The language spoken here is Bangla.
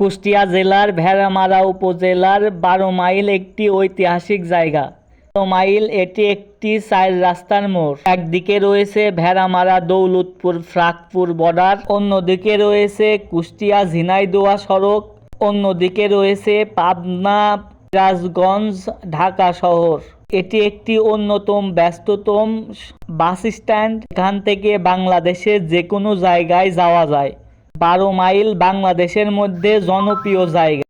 কুষ্টিয়া জেলার ভেড়ামারা উপজেলার বারো মাইল একটি ঐতিহাসিক জায়গা। বারো মাইল এটি একটি চার রাস্তার মোড়। একদিকে রয়েছে ভেড়ামারা দৌলতপুর ফ্রাকপুর বর্ডার, অন্যদিকে রয়েছে কুষ্টিয়া ঝিনাইদোয়া সড়ক, অন্যদিকে রয়েছে পাবনা রাজগঞ্জ ঢাকা শহর। এটি একটি অন্যতম ব্যস্ততম বাস স্ট্যান্ড। এখান থেকে বাংলাদেশের যে কোনো জায়গায় যাওয়া যায়। বারো মাইল বাংলাদেশের মধ্যে জনপ্রিয় জায়গা।